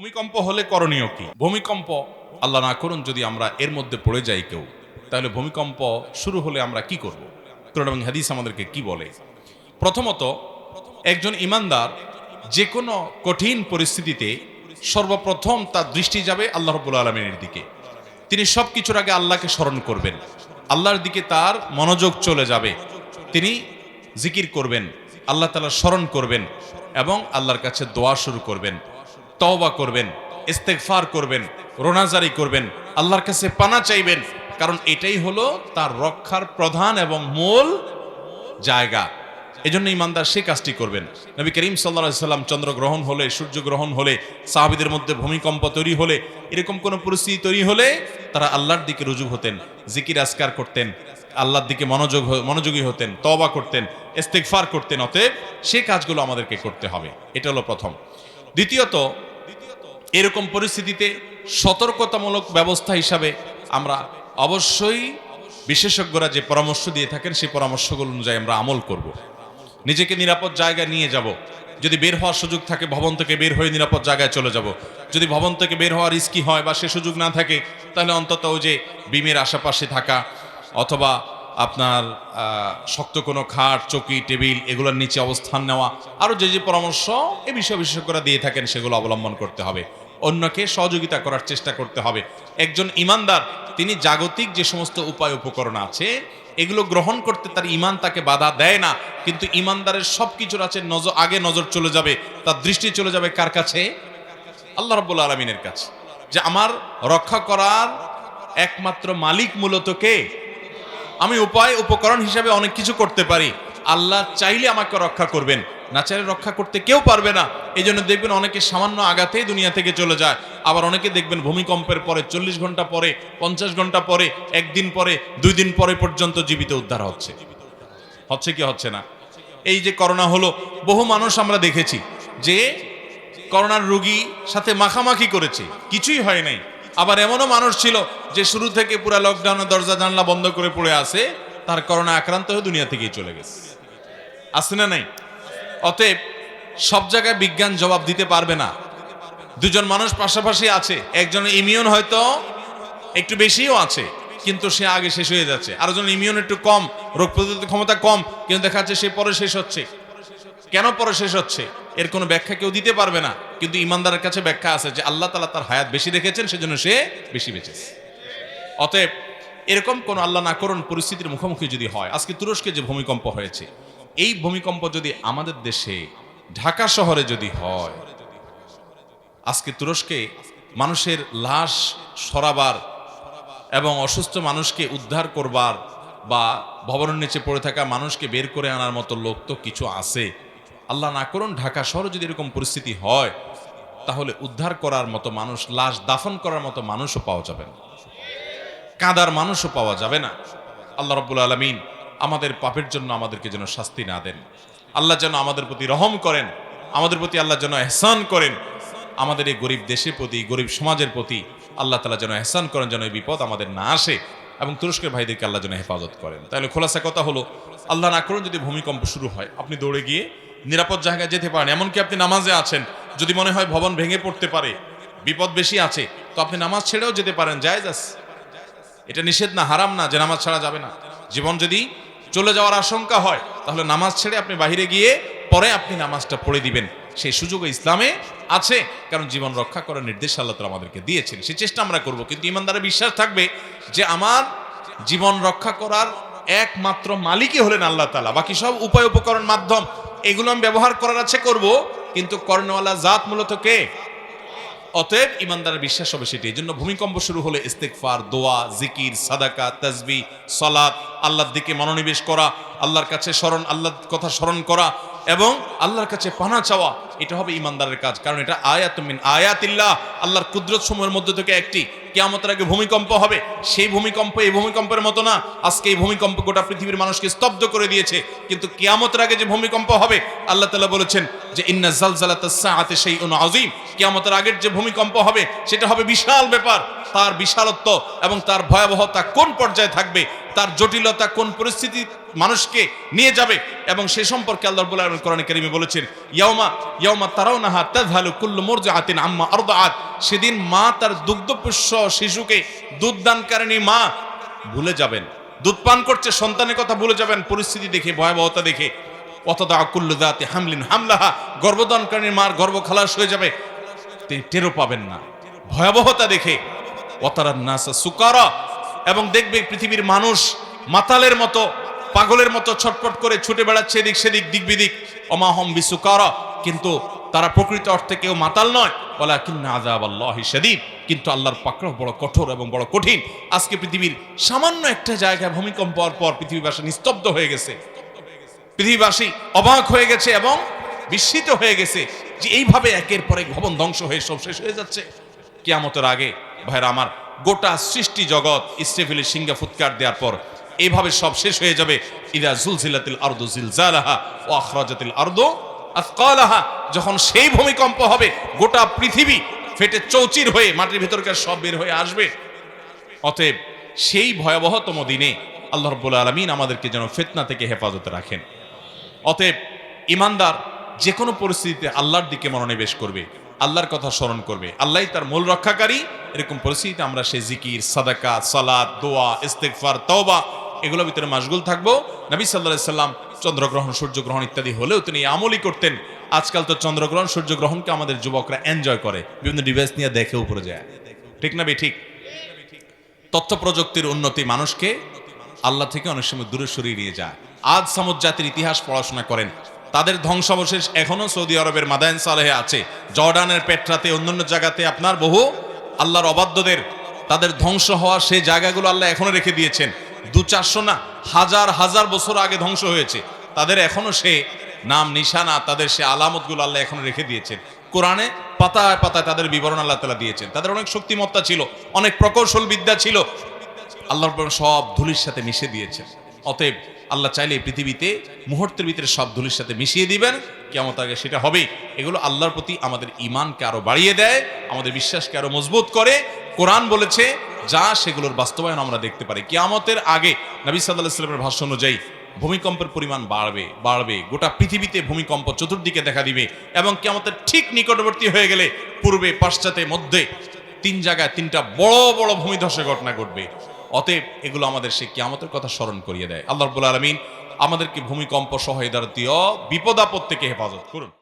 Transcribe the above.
ভূমিকম্প হলে করণীয় কি? ভূমিকম্প আল্লাহ না করুন যদি আমরা এর মধ্যে পড়ে যাই কেউ। তাহলে ভূমিকম্প শুরু হলে আমরা কি করব? কোরআন এবং হাদিস আমাদেরকে কি বলে? প্রথমত, একজন ইমানদার যে কোনো কঠিন পরিস্থিতিতে সর্বপ্রথম তার দৃষ্টি যাবে আল্লাহ রব্বুল আলমিনের দিকে। তিনি সব কিছুর আগে আল্লাহকে স্মরণ করবেন। আল্লাহর দিকে তার মনোযোগ চলে যাবে। তিনি জিকির করবেন, আল্লাহ তালা স্মরণ করবেন এবং আল্লাহর কাছে দোয়া শুরু করবেন। তওবা করবেন, ইস্তেগফার করবেন, রোনাজারি করবেন, আল্লাহর কাছে পানা চাইবেন, কারণ এটাই হলো তার রক্ষার প্রধান এবং মূল জায়গা। এজন্য ইমানদার সে কাজটি করবেন। নবী করিম সাল্লা সাল্লাম চন্দ্রগ্রহণ হলে, সূর্যগ্রহণ হলে, সাহাবিদের মধ্যে ভূমিকম্প তৈরি হলে, এরকম কোনো পরিস্থিতি তৈরি হলে তারা আল্লাহর দিকে রুজু হতেন, জিকির আসকার করতেন, আল্লাহর দিকে মনোযোগ মনোযোগী হতেন তবা করতেন, ইস্তেগফার করতেন, অতএব সে কাজগুলো আমাদেরকে করতে হবে। এটা হলো প্রথম। দ্বিতীয়ত এরকম পরিস্থিতিতে সতর্কতামূলক ব্যবস্থা হিসাবে আমরা অবশ্যই বিশেষজ্ঞরা যে পরামর্শ দিয়ে থাকেন, সেই পরামর্শগুলো অনুযায়ী আমরা আমল করব। নিজেকে নিরাপদ জায়গায় নিয়ে যাব। যদি বের হওয়ার সুযোগ থাকে, ভবন থেকে বের হয়ে নিরাপদ জায়গায় চলে যাব। যদি ভবন থেকে বের হওয়ার রিস্কি হয় বা সে সুযোগ না থাকে, তাহলে অন্তত ওই যে বিমের আশেপাশে থাকা অথবা আপনার শক্ত কোনো খাট, চকি, টেবিল, এগুলোর নিচে অবস্থান নেওয়া আরও যে যে পরামর্শ এ বিষয়ে বিশেষজ্ঞরা দিয়ে থাকেন, সেগুলো অবলম্বন করতে হবে। অন্যকে সহযোগিতা করার চেষ্টা করতে হবে। একজন ইমানদার, তিনি জাগতিক যে সমস্ত উপায় উপকরণ আছে, এগুলো গ্রহণ করতে তার ইমান তাকে বাধা দেয় না। কিন্তু ইমানদারের সব কিছুর আছে, নজর, আগে নজর চলে যাবে, তার দৃষ্টি চলে যাবে কার কাছে? আল্লাহ রব্বুল আলমিনের কাছে। যে আমার রক্ষা করার একমাত্র মালিক মূলত কে? আমি উপায়, উপকরণ হিসাবে অনেক কিছু করতে পারি। আল্লাহ চাইলে আমাকে রক্ষা করবেন। না চাইলে রক্ষা করতে কেউ পারবে না। এই জন্য দেখবেন অনেকে সামান্য আঘাতেই দুনিয়া থেকে চলে যায়। আবার অনেকে দেখবেন ভূমিকম্পের পরে, চল্লিশ ঘণ্টা পরে, পঞ্চাশ ঘণ্টা পরে, একদিন পরে, দুই দিন পরে পর্যন্ত জীবিত উদ্ধার হচ্ছে। হচ্ছে কি, হচ্ছে না? এই যে করোনা হলো, বহু মানুষ আমরা দেখেছি যে করোনার রোগী সাথে মাখামাখি করেছে। কিছুই হয় নাই। আবার এমনও মানুষ ছিল যে শুরু থেকে পুরো লকডাউনে দরজা জানলা বন্ধ করে পড়ে আছে, তার করোনা আক্রান্ত হয়ে দুনিয়া থেকেই চলে গেছে। আছে না নাই? অতএব সব জায়গায় বিজ্ঞান জবাব দিতে পারবে না। দুজন মানুষ পাশাপাশি আছে। একজন ইমিউন হয়তো একটু বেশিও আছে, কিন্তু সে আগে শেষ হয়ে যাচ্ছে। আর একজন ইমিউন একটু কম, রোগ প্রতিরোধ ক্ষমতা কম, কিন্তু দেখা যাচ্ছে সে পরে শেষ হচ্ছে। কেন পরে শেষ হচ্ছে? এর কোনো ব্যাখ্যা কেউ দিতে পারবে না। কিন্তু ইমানদারের কাছে ব্যাখ্যা আছে যে আল্লাহ তালা তার হায়াত বেশি রেখেছেন, সেজন্য সে বেশি বেঁচেছে। অতএব এরকম কোন আল্লাহ না করুন পরিস্থিতির মুখোমুখি যদি হয়। আজকে তুরস্কে যে ভূমিকম্প হয়েছে, এই ভূমিকম্প যদি আমাদের দেশে, ঢাকা শহরে যদি হয়, আজকে তুরস্কে মানুষের লাশ সরাবার এবং অসুস্থ মানুষকে উদ্ধার করবার বা ভবনের নিচে পড়ে থাকা মানুষকে বের করে আনার মতো লোক তো কিছু আছে। আল্লাহ না করুন ঢাকা শহরে যদি এরকম পরিস্থিতি হয়, তাহলে উদ্ধার করার মতো মানুষ, লাশ দাফন করার মতো মানুষও পাওয়া যাবে না। কাদার মানুষও পাওয়া যাবে না। আল্লাহ রব্বুল আলমিন আমাদের পাপের জন্য আমাদেরকে যেন শাস্তি না দেন। আল্লাহ যেন আমাদের প্রতি রহম করেন, আমাদের প্রতি আল্লাহ যেন এহসান করেন। আমাদের এই গরিব দেশের প্রতি, গরিব সমাজের প্রতি আল্লাহ তালা যেন এহসান করেন, যেন এই বিপদ আমাদের না আসে এবং তুরস্কের ভাইদেরকে আল্লাহ যেন হেফাজত করেন। তাহলে খোলাসা কথা হলো আল্লাহ না করুন যদি ভূমিকম্প শুরু হয়, আপনি দৌড়ে গিয়ে নিরাপদ জায়গায় যেতে পারেন, এমনকি আপনি নামাজে আছেন, যদি মনে হয় ভবন ভেঙে পড়তে পারে, বিপদ বেশি আছে, তো আপনি নামাজ ছেড়েও যেতে পারেন, জায়েজ আছে। এটা নিষেধ না, হারাম না যে নামাজ ছাড়া যাবে না। জীবন যদি চলে যাওয়ার আশঙ্কা হয়, তাহলে নামাজ ছেড়ে আপনি বাহিরে গিয়ে পরে আপনি নামাজটা পড়ে দিবেন। সেই সুযোগ ইসলামে আছে, কারণ জীবন রক্ষা করার নির্দেশ আল্লাহ তালা আমাদেরকে দিয়েছেন। সেই চেষ্টা আমরা করব, কিন্তু ইমানদারের বিশ্বাস থাকবে যে আমার জীবন রক্ষা করার একমাত্র মালিকই হলেন আল্লাহ তালা বাকি সব উপায়, উপকরণ, মাধ্যম, এগুলো আমি ব্যবহার করার আছে, করব, কিন্তু কর্ণওয়ালা জাত মূলত কে? অতএব ইমানদারের বিশ্বাস হবে সেটি। এই জন্য ভূমিকম্প শুরু হলে ইস্তেকফার দোয়া, জিকির, সাদাকা, তাজবি সলাদ আল্লাহর দিকে মনোনিবেশ করা, আল্লাহর কাছে স্মরণ, আল্লাহর কথা স্মরণ করা এবং আল্লাহর কাছে পানা চাওয়া এটা হবে ইমানদারের কাজ। কারণ এটা আয়াতুমিন আয়াতিল্লাহ। আল্লাহর কুদরত সময়ের মধ্যে থেকে একটি কেয়ামতের আগে ভূমিকম্প হবে। সেই ভূমিকম্প এই ভূমিকম্পের মতো না। আজকে এই ভূমিকম্প গোটা পৃথিবীর মানুষকে স্তব্ধ করে দিয়েছে। কিন্তু কেয়ামতের আগে যে ভূমিকম্প হবে, আল্লাহ তালা বলেছেন যে, ইন্না জালজালাতে সেই অনু আজিম কেয়ামতের আগের যে ভূমিকম্প হবে, সেটা হবে বিশাল ব্যাপার। তার বিশালত্ব এবং তার ভয়াবহতা কোন পর্যায়ে থাকবে? তার জটিলতা কোন পরিস্থিতি মানুষকে নিয়ে যাবে? এবং সে সম্পর্কে আল্লাহ আলামিন কোরআনে কারিমে বলেছেন, ইয়াউমা সেদিন মা তার দুগ্ধপুষ্য শিশুকে দুধ দানকারিণী মা ভুলে যাবেন। দুধ পান করছে, সন্তানের কথা ভুলে যাবেন, পরিস্থিতি দেখে, ভয়াবহতা দেখে। অতদা কুল্লু দাতে হামলিন হামলাহা গর্ভদানকারিণী মার, গর্ভ খালাস হয়ে যাবে। তিনি টেরও পাবেন না। ভয়াবহতা দেখে। অতারার নাসা সুকারা, এবং দেখবে পৃথিবীর মানুষ মাতালের মতো, পাগলের মতো ছটপট করে ছুটে বেড়াচ্ছে, এদিক সেদিক, দিক বিদিক। অমাহম বিসুকারা কিন্তু তারা প্রকৃত অর্থে কেউ মাতাল নয়। বলা কিন্না আজাব আল্লাহ সেদিন কিন্তু আল্লাহর পাকড়াও বড় কঠোর এবং বড় কঠিন। আজকে পৃথিবীর সামান্য একটা জায়গায় ভূমিকম্প হওয়ার পর পৃথিবীবাসী নিস্তব্ধ হয়ে গেছে। পৃথিবীবাসী অবাক হয়ে গেছে এবং বিস্মিত হয়ে গেছে যে এইভাবে একের পর এক ভবন ধ্বংস হয়ে সব শেষ হয়ে যাচ্ছে। কেয়ামতের আগে ভাইরা আমার, গোটা সৃষ্টি জগৎ ইস্তেফিলের সিঙ্গা ফুৎকার দেওয়ার পর এইভাবে সব শেষ হয়ে যাবে। ইদা জুলজিলাতিল আরদু জিলজালাহা ও আখরাজাতিল আরদু আফকালাহা যখন সেই ভূমিকম্প হবে, গোটা পৃথিবী ফেটে চৌচির হয়ে, মাটির ভেতরকার সব বের হয়ে আসবে। অতএব সেই ভয়াবহতম দিনে আল্লাহ রব্বুল আলমিন আমাদেরকে যেন ফেতনা থেকে হেফাজতে রাখেন। অতএব ইমানদার যে কোনো পরিস্থিতিতে আল্লাহর দিকে মনোনিবেশ করবে, আল্লাহর কথা স্মরণ করবে। আল্লাহ তার মূল রক্ষাকারী। এরকম পরিস্থিতিতে আমরা সে জিকির, সাদাকা সালাদ দোয়া ইস্তেকফার তওবা, এগুলোর ভিতরে মাসগুল থাকব। নবী সাল্লাহ সাল্লাম চন্দ্রগ্রহণ, সূর্যগ্রহণ ইত্যাদি হলেও তিনি আমলই করতেন। আজকাল তো চন্দ্রগ্রহণ, সূর্যগ্রহণকে আমাদের যুবকরা এনজয় করে, বিভিন্ন ডিভাইস নিয়ে দেখে উপরে যায়। ঠিক না বে ঠিক তথ্য প্রযুক্তির উন্নতি মানুষকে আল্লাহ থেকে অনেক সময় দূরে সরিয়ে নিয়ে যায়। আজ সামুদ জাতির ইতিহাস পড়াশোনা করেন। তাদের ধ্বংসাবশেষ এখনও সৌদি আরবের মাদায়ন সালেহে আছে। জর্ডানের পেট্রাতে, অন্যান্য জায়গাতে আপনার বহু আল্লাহর অবাধ্যদের, তাদের ধ্বংস হওয়া সেই জায়গাগুলো আল্লাহ এখনও রেখে দিয়েছেন। দু চারশো না, হাজার হাজার বছর আগে ধ্বংস হয়েছে। তাদের এখনও সে নাম, নিশানা, তাদের সে আলামতগুলো আল্লাহ এখনও রেখে দিয়েছেন। কোরআনে পাতায় পাতায় তাদের বিবরণ আল্লাহ তালা দিয়েছেন। তাদের অনেক শক্তিমত্তা ছিল, অনেক প্রকৌশল বিদ্যা ছিল। আল্লাহর সব ধুলির সাথে মিশে দিয়েছেন। অতএব আল্লাহ চাইলে এই পৃথিবীতে মুহূর্তের ভিতরে সব ধুলির সাথে মিশিয়ে দিবেন। কেমন আগে সেটা হবেই। এগুলো আল্লাহর প্রতি আমাদের ইমানকে আরও বাড়িয়ে দেয়, আমাদের বিশ্বাসকে আরও মজবুত করে কোরআন বলেছে, যা সেগুলোর বাস্তবায়ন আমরা দেখতে পারি। কিয়ামতের আগে নবী সাল্লাহ সাল্লামের ভাষ্য অনুযায়ী ভূমিকম্পের পরিমাণ বাড়বে বাড়বে। গোটা পৃথিবীতে ভূমিকম্প চতুর্দিকে দেখা দিবে এবং কেমতের ঠিক নিকটবর্তী হয়ে গেলে পূর্বে, পাশ্চাত্যের মধ্যে তিন জায়গায় তিনটা বড় বড় ভূমিধসের ঘটনা ঘটবে। অতএব এগুলো আমাদের সে কিয়ামতের কথা স্মরণ করিয়ে দেয়। আল্লাহ রব্বুল আলমিন আমাদেরকে ভূমিকম্প সহ এদারতীয় বিপদ থেকে হেফাজত করুন।